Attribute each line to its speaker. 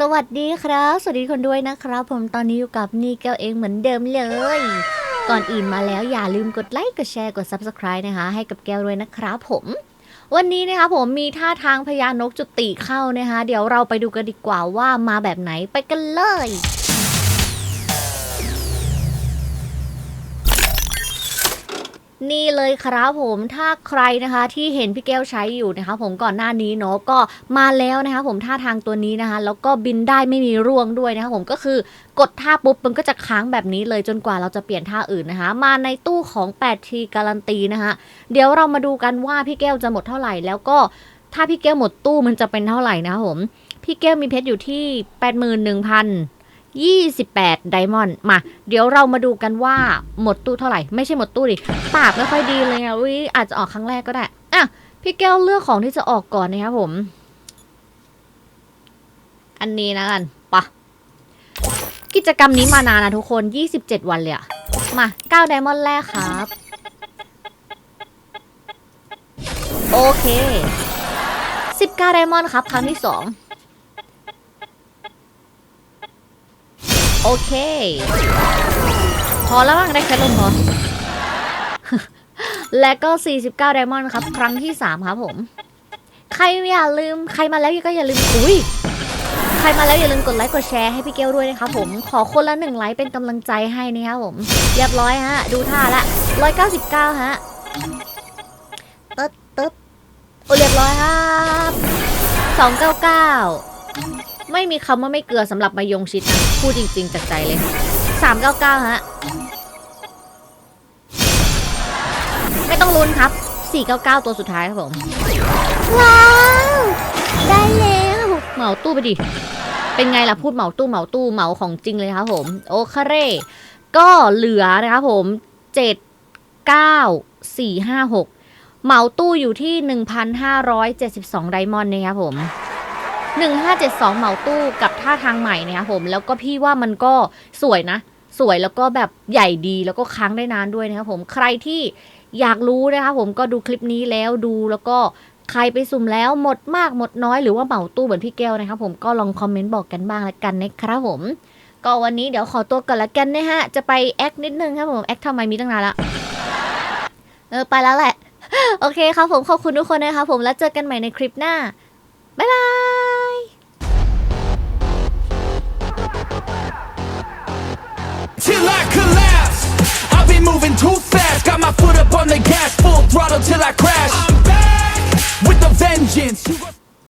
Speaker 1: สวัสดีครับ สวัสดีคนด้วยนะครับ ผมตอนนี้อยู่กับนี่แก้วเองเหมือนเดิมเลย ก่อนอื่นมาแล้วอย่าลืมกดไลค์ กดแชร์ กด Subscribe นะคะ ให้กับแก้วด้วยนะครับผม วันนี้นะคะผมมีท่าทางพญานกจุติเข้านะคะ เดี๋ยวเราไปดูกันดีกว่าว่ามาแบบไหนไปกันเลย นี่เลยครับผมถ้าใครนะคะที่เห็นพี่แก้วใช้อยู่นะคะผมก่อนหน้านี้เนาะก็มาแล้วนะคะผมท่าทางตัวนี้นะคะ แล้วก็บินได้ไม่มีร่วงด้วยนะคะผมก็คือกดท่าปุ๊บมันก็จะค้างแบบนี้เลยจนกว่าเราจะเปลี่ยนท่าอื่นนะคะ มาในตู้ของ 8T การันตีนะคะ เดี๋ยวเรามาดูกันว่าพี่แก้วจะหมดเท่าไหร่ แล้วก็ถ้าพี่แก้วหมดตู้มันจะเป็นเท่าไหร่นะคะผมพี่แก้วมีเพชรอยู่ที่ 81,000 28 ไดมอนด์มา เดี๋ยวเรามาดูกันว่าหมดตู้เท่าไหร่ ไม่ใช่หมดตู้ดิปากไม่ค่อยดีเลยอะวิอาจจะออกครั้งแรกก็ได้อะพี่แก้วเลือกของที่จะออกก่อนนะครับผม อันนี้นะกันปะกิจกรรมนี้มานานนะทุกคน 27 วันเลยอะมา9ไดมอนด์แรกครับ โอเค19ไดมอนด์ครับ ครั้งที่2 โอเค พอแล้วมั้งได้แค่ลมพอ และก็ 49 ไดมอนด์ครับ ครั้งที่ 3 ครับผม ใครอย่าลืม ใครมาแล้วก็อย่าลืม อุ้ยใครมาแล้วอย่าลืมกดไลค์กดแชร์ให้พี่เกลด้วยนะครับผม ขอคนละหนึ่งไลค์เป็นกำลังใจให้นะครับผม เรียบร้อยฮะ ดูท่าละ 199 ฮะตึ๊ดตึ๊ดโอเรียบร้อยครับ 299 ไม่มีคำว่าไม่เกลือสำหรับมายงชิดนะพูดจริง ๆจากใจเลย399ฮะไม่ต้องลุ้นครับ 499 ตัวสุดท้ายครับผม ว้าว ได้แล้ว เหมาตู้ไปดิ เป็นไงล่ะพูดเหมาตู้เหมาตู้เหมาของจริงเลยครับผม โอเคเร่ก็เหลือนะครับผม 7 9 4 5 6 เหมาตู้อยู่ที่ 1,572 ไดมอนด์นะครับผม 1572 เหมาตู้กับท่าทางใหม่นะครับผมแล้วก็พี่ว่ามันก็สวยนะ สวยแล้วก็แบบใหญ่ดีแล้วก็ค้างได้นานด้วยนะครับผมใครที่อยากรู้นะครับผมก็ดูคลิปนี้แล้วดูแล้วก็ใครไปสุ่มแล้วหมดมากหมดน้อยหรือว่าเหมาตู้เหมือนพี่แก้วนะครับผมก็ลองคอมเมนต์บอกกันบ้างละกันนะครับผม ก็วันนี้เดี๋ยวขอตัวก่อนละกันนะฮะ จะไปแอคนิดนึงครับผมแอคทำไมมีตั้งนานละเออไปแล้วแหละ โอเคครับผมขอบคุณทุกคนนะครับผมแล้วเจอกันใหม่ในคลิปหน้าบ๊ายบาย